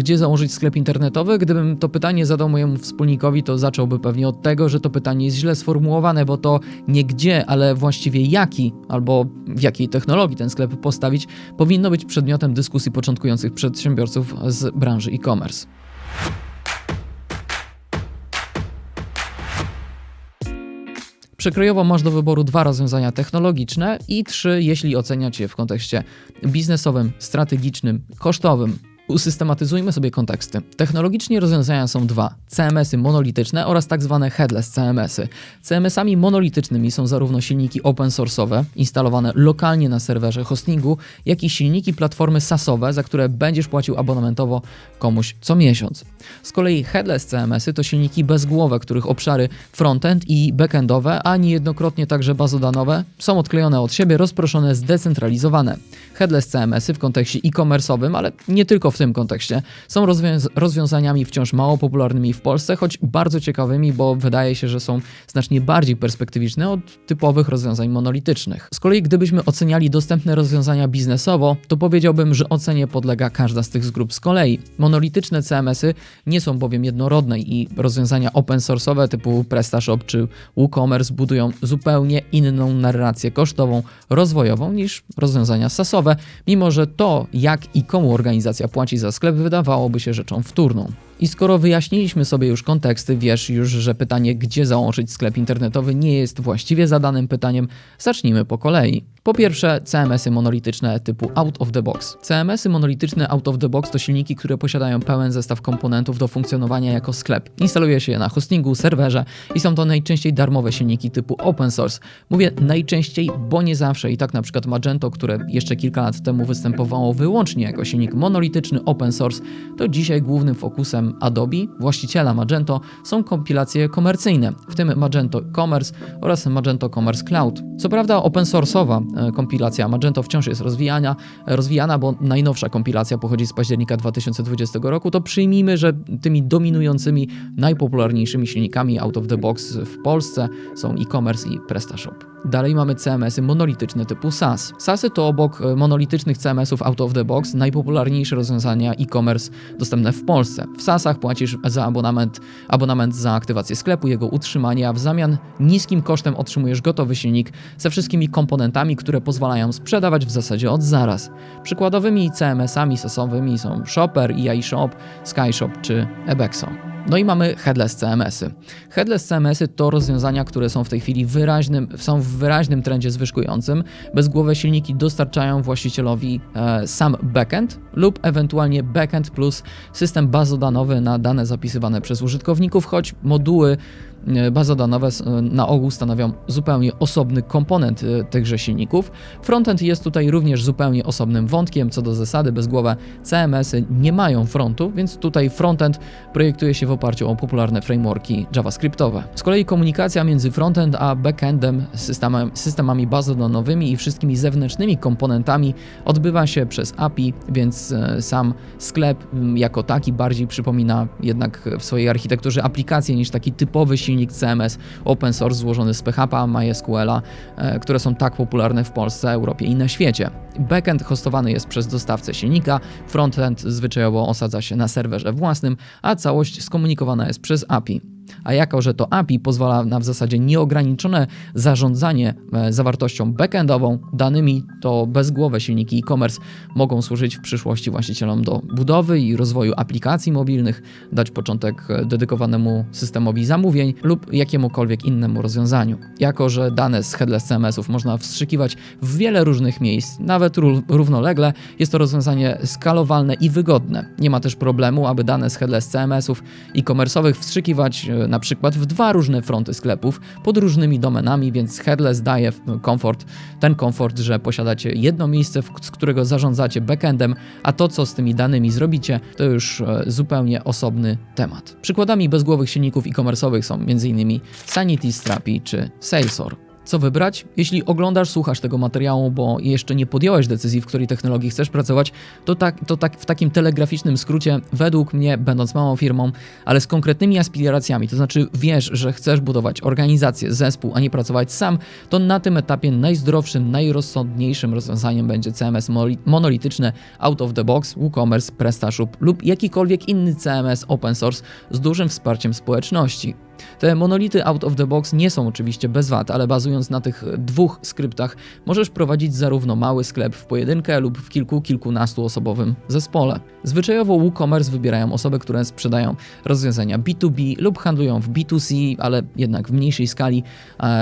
gdzie założyć sklep internetowy? Gdybym to pytanie zadał mojemu wspólnikowi, to zacząłby pewnie od tego, że to pytanie jest źle sformułowane, bo to nie gdzie, ale właściwie jaki albo w jakiej technologii ten sklep postawić, powinno być przedmiotem dyskusji początkujących przedsiębiorców z branży e-commerce. Przekrojowo masz do wyboru dwa rozwiązania technologiczne i trzy, jeśli oceniać je w kontekście biznesowym, strategicznym, kosztowym. Usystematyzujmy sobie konteksty. Technologicznie rozwiązania są dwa: CMS-y monolityczne oraz tak zwane headless CMS-y. CMS-ami monolitycznymi są zarówno silniki open source'owe instalowane lokalnie na serwerze hostingu, jak i silniki platformy SaaSowe, za które będziesz płacił abonamentowo komuś co miesiąc. Z kolei headless CMS-y to silniki bezgłowe, których obszary frontend i backendowe, a niejednokrotnie także bazodanowe są odklejone od siebie, rozproszone, zdecentralizowane. Headless CMS-y w kontekście e-commerce'owym, ale nie tylko w tym kontekście, są rozwią- rozwiązaniami wciąż mało popularnymi w Polsce, choć bardzo ciekawymi, bo wydaje się, że są znacznie bardziej perspektywiczne od typowych rozwiązań monolitycznych. Z kolei gdybyśmy oceniali dostępne rozwiązania biznesowo, to powiedziałbym, że ocenie podlega każda z tych grup z kolei. Monolityczne CMS-y nie są bowiem jednorodne i rozwiązania open source'owe typu PrestaShop czy WooCommerce budują zupełnie inną narrację kosztową, rozwojową niż rozwiązania SaaSowe, mimo że to, jak i komu organizacja płaci za sklep, wydawałoby się rzeczą wtórną. I skoro wyjaśniliśmy sobie już konteksty, wiesz już, że pytanie, gdzie założyć sklep internetowy, nie jest właściwie zadanym pytaniem, zacznijmy po kolei. Po pierwsze, CMS-y monolityczne typu out of the box. CMS-y monolityczne out of the box to silniki, które posiadają pełen zestaw komponentów do funkcjonowania jako sklep. Instaluje się je na hostingu, serwerze i są to najczęściej darmowe silniki typu open source. Mówię najczęściej, bo nie zawsze i tak na przykład Magento, które jeszcze kilka lat temu występowało wyłącznie jako silnik monolityczny open source, to dzisiaj głównym fokusem Adobe, właściciela Magento, są kompilacje komercyjne, w tym Magento Commerce oraz Magento Commerce Cloud. Co prawda open source'owa kompilacja Magento wciąż jest rozwijana, e, rozwijana, bo najnowsza kompilacja pochodzi z października 2020 roku, to przyjmijmy, że tymi dominującymi, najpopularniejszymi silnikami out of the box w Polsce są e-commerce i PrestaShop. Dalej mamy CMS-y monolityczne typu SaaS. SaaSy to obok e, monolitycznych CMS-ów out of the box najpopularniejsze rozwiązania e-commerce dostępne w Polsce. W SaaSach płacisz za abonament, abonament za aktywację sklepu, jego utrzymanie, a w zamian niskim kosztem otrzymujesz gotowy silnik ze wszystkimi komponentami, które pozwalają sprzedawać w zasadzie od zaraz. Przykładowymi CMS-ami SaaSowymi są Shopper, EI Shop, SkyShop czy Ebexo. No i mamy headless CMS-y. Headless CMS-y to rozwiązania, które są w tej chwili wyraźnym, są w wyraźnym trendzie zwyżkującym. Bezgłowe silniki dostarczają właścicielowi e, sam backend lub ewentualnie backend plus system bazodanowy na dane zapisywane przez użytkowników, choć moduły e, bazodanowe e, na ogół stanowią zupełnie osobny komponent e, tychże silników. Frontend jest tutaj również zupełnie osobnym wątkiem. Co do zasady, bezgłowe CMS-y nie mają frontu, więc tutaj frontend projektuje się w oparciu o popularne frameworki JavaScriptowe. Z kolei komunikacja między frontend a backendem, systemem, systemami bazodanowymi i wszystkimi zewnętrznymi komponentami odbywa się przez API, więc e, sam sklep m, jako taki bardziej przypomina jednak w swojej architekturze aplikację niż taki typowy silnik CMS open source złożony z PHP, MySQL-a, e, które są tak popularne w Polsce, Europie i na świecie. Backend hostowany jest przez dostawcę silnika, frontend zwyczajowo osadza się na serwerze własnym, a całość skomunikowana jest przez API. A jako, że to API pozwala na w zasadzie nieograniczone zarządzanie e, zawartością backendową, danymi, to bezgłowe silniki e-commerce mogą służyć w przyszłości właścicielom do budowy i rozwoju aplikacji mobilnych, dać początek e, dedykowanemu systemowi zamówień lub jakiemukolwiek innemu rozwiązaniu. Jako, że dane z headless CMS-ów można wstrzykiwać w wiele różnych miejsc, nawet ró- równolegle, jest to rozwiązanie skalowalne i wygodne. Nie ma też problemu, aby dane z headless CMS-ów wstrzykiwać e, na przykład w dwa różne fronty sklepów pod różnymi domenami, więc headless daje komfort, ten komfort, że posiadacie jedno miejsce, z którego zarządzacie backendem, a to, co z tymi danymi zrobicie, to już e, zupełnie osobny temat. Przykładami bezgłowych silników e-commerce'owych są m.in. Sanity, Strapi czy Salesor. Co wybrać? Jeśli oglądasz, słuchasz tego materiału, bo jeszcze nie podjąłeś decyzji, w której technologii chcesz pracować, to tak, to tak w takim telegraficznym skrócie, według mnie, będąc małą firmą, ale z konkretnymi aspiracjami, to znaczy wiesz, że chcesz budować organizację, zespół, a nie pracować sam, to na tym etapie najzdrowszym, najrozsądniejszym rozwiązaniem będzie CMS monolityczne out of the box, WooCommerce, PrestaShop lub jakikolwiek inny CMS open source z dużym wsparciem społeczności. Te monolity out of the box nie są oczywiście bez wad, ale bazując na tych dwóch skryptach możesz prowadzić zarówno mały sklep w pojedynkę lub w kilku, kilkunastu osobowym zespole. Zwyczajowo WooCommerce wybierają osoby, które sprzedają rozwiązania B2B lub handlują w B2C, ale jednak w mniejszej skali,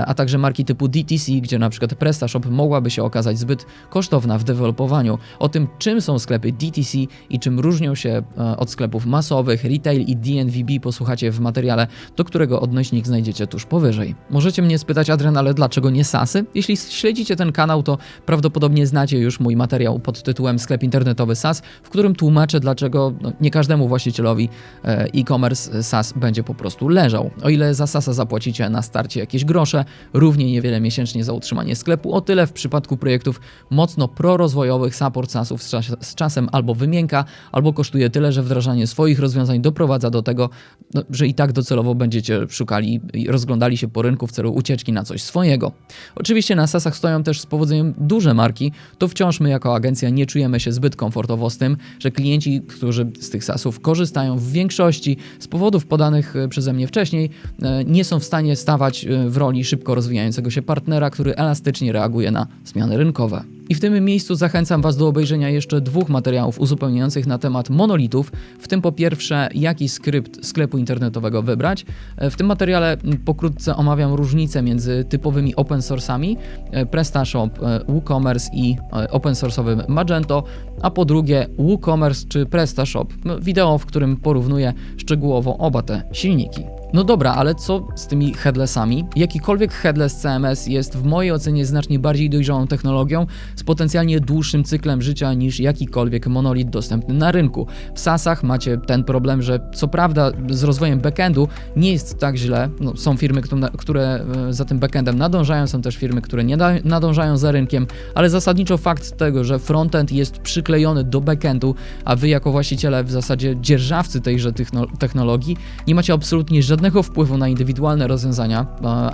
a także marki typu DTC, gdzie na przykład PrestaShop mogłaby się okazać zbyt kosztowna w dewelopowaniu. O tym, czym są sklepy DTC i czym różnią się e, od sklepów masowych, retail i DNVB posłuchacie w materiale, do którego którego odnośnik znajdziecie tuż powyżej. Możecie mnie spytać, Adrian, ale dlaczego nie SASy? Jeśli śledzicie ten kanał, to prawdopodobnie znacie już mój materiał pod tytułem Sklep internetowy SAS, w którym tłumaczę, dlaczego no, nie każdemu właścicielowi e, e-commerce SAS będzie po prostu leżał. O ile za SASa zapłacicie na starcie jakieś grosze, równie niewiele miesięcznie za utrzymanie sklepu, o tyle w przypadku projektów mocno prorozwojowych support SASów z, czas z czasem albo wymienka, albo kosztuje tyle, że wdrażanie swoich rozwiązań doprowadza do tego, no, że i tak docelowo będziecie szukali rozglądali się po rynku w celu ucieczki na coś swojego. Oczywiście na sasach stoją też z powodzeniem duże marki, to wciąż my jako agencja nie czujemy się zbyt komfortowo z tym, że klienci, którzy z tych sasów korzystają w większości z powodów podanych e, przeze mnie wcześniej, e, nie są w stanie stawać e, w roli szybko rozwijającego się partnera, który elastycznie reaguje na zmiany rynkowe. I w tym miejscu zachęcam Was do obejrzenia jeszcze dwóch materiałów uzupełniających na temat monolitów, w tym po pierwsze, jaki skrypt sklepu internetowego wybrać. W tym materiale pokrótce omawiam różnice między typowymi open source'ami e, PrestaShop, e, WooCommerce i e, open source'owym Magento, a po drugie WooCommerce czy PrestaShop. No, wideo, w którym porównuję szczegółowo oba te silniki. No dobra, ale co z tymi headlessami? Jakikolwiek headless CMS jest w mojej ocenie znacznie bardziej dojrzałą technologią z potencjalnie dłuższym cyklem życia niż jakikolwiek monolit dostępny na rynku. W SaaSach macie ten problem, że co prawda z rozwojem backendu nie jest tak źle. No, są firmy, które e, za tym backendem nadążają, są też firmy, które nie nadążają za rynkiem, ale zasadniczo fakt tego, że frontend jest przyklejony do backendu, a wy jako właściciele w zasadzie dzierżawcy tejże technologii nie macie absolutnie żadnego żadnego wpływu na indywidualne rozwiązania,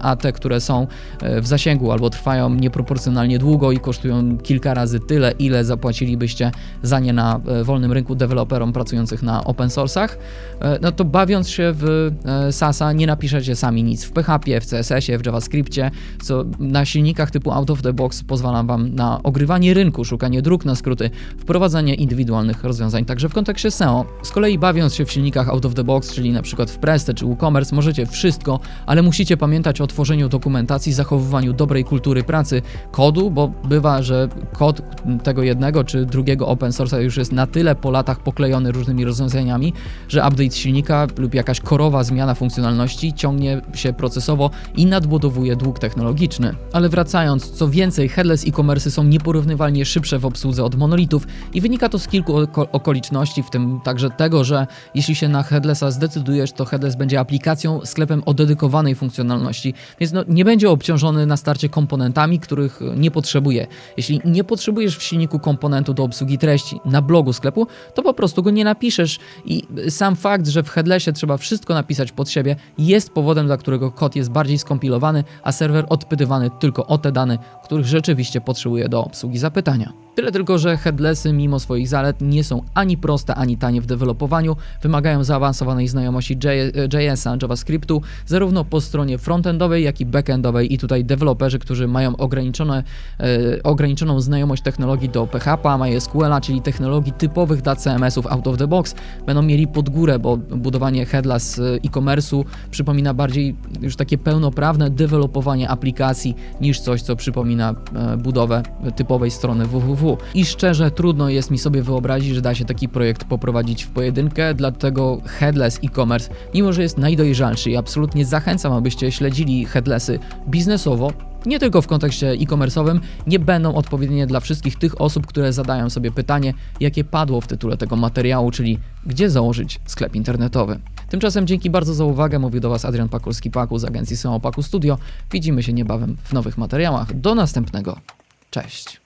a te, które są e, w zasięgu albo trwają nieproporcjonalnie długo i kosztują kilka razy tyle, ile zapłacilibyście za nie na e, wolnym rynku deweloperom pracujących na open source'ach, e, no to bawiąc się w SASa nie napiszecie sami nic w PHP, w CSS-ie, w JavaScriptie, co na silnikach typu out of the box pozwala Wam na ogrywanie rynku, szukanie dróg na skróty, wprowadzanie indywidualnych rozwiązań, także w kontekście SEO. Z kolei bawiąc się w silnikach out of the box, czyli na przykład w Preste czy WooCommerce, e-commerce możecie wszystko, ale musicie pamiętać o tworzeniu dokumentacji, zachowywaniu dobrej kultury pracy, kodu, bo bywa, że kod tego jednego czy drugiego open source'a już jest na tyle po latach poklejony różnymi rozwiązaniami, że update silnika lub jakaś korowa zmiana funkcjonalności ciągnie się procesowo i nadbudowuje dług technologiczny. Ale wracając, co więcej, headless e-commerce są nieporównywalnie szybsze w obsłudze od monolitów i wynika to z kilku okoliczności, w tym także tego, że jeśli się na headlessa zdecydujesz, to headless będzie aplikacją aplikacją, sklepem o dedykowanej funkcjonalności, więc no, nie będzie obciążony na starcie komponentami, których nie potrzebuje. Jeśli nie potrzebujesz w silniku komponentu do obsługi treści na blogu sklepu, to po prostu go nie napiszesz i sam fakt, że w headlessie trzeba wszystko napisać pod siebie, jest powodem, dla którego kod jest bardziej skompilowany, a serwer odpytywany tylko o te dane, których rzeczywiście potrzebuje do obsługi zapytania. Tyle tylko, że headlessy mimo swoich zalet nie są ani proste, ani tanie w dewelopowaniu, wymagają zaawansowanej znajomości JS-a, JavaScriptu, zarówno po stronie frontendowej, jak i backendowej i tutaj deweloperzy, którzy mają ograniczone, e, ograniczoną znajomość technologii do PHP, MySQL, czyli technologii typowych dla CMS-ów out of the box, będą mieli pod górę, bo budowanie headless e-commerce'u przypomina bardziej już takie pełnoprawne dewelopowanie aplikacji niż coś, co przypomina e, budowę typowej strony www. I szczerze trudno jest mi sobie wyobrazić, że da się taki projekt poprowadzić w pojedynkę, dlatego headless e-commerce, mimo że jest najdojrzalszy i absolutnie zachęcam, abyście śledzili headlessy biznesowo, nie tylko w kontekście e-commerce'owym, nie będą odpowiednie dla wszystkich tych osób, które zadają sobie pytanie, jakie padło w tytule tego materiału, czyli gdzie założyć sklep internetowy. Tymczasem dzięki bardzo za uwagę, mówił do Was Adrian Pakulski-Paku z agencji Seo Paku Studio. Widzimy się niebawem w nowych materiałach. Do następnego. Cześć.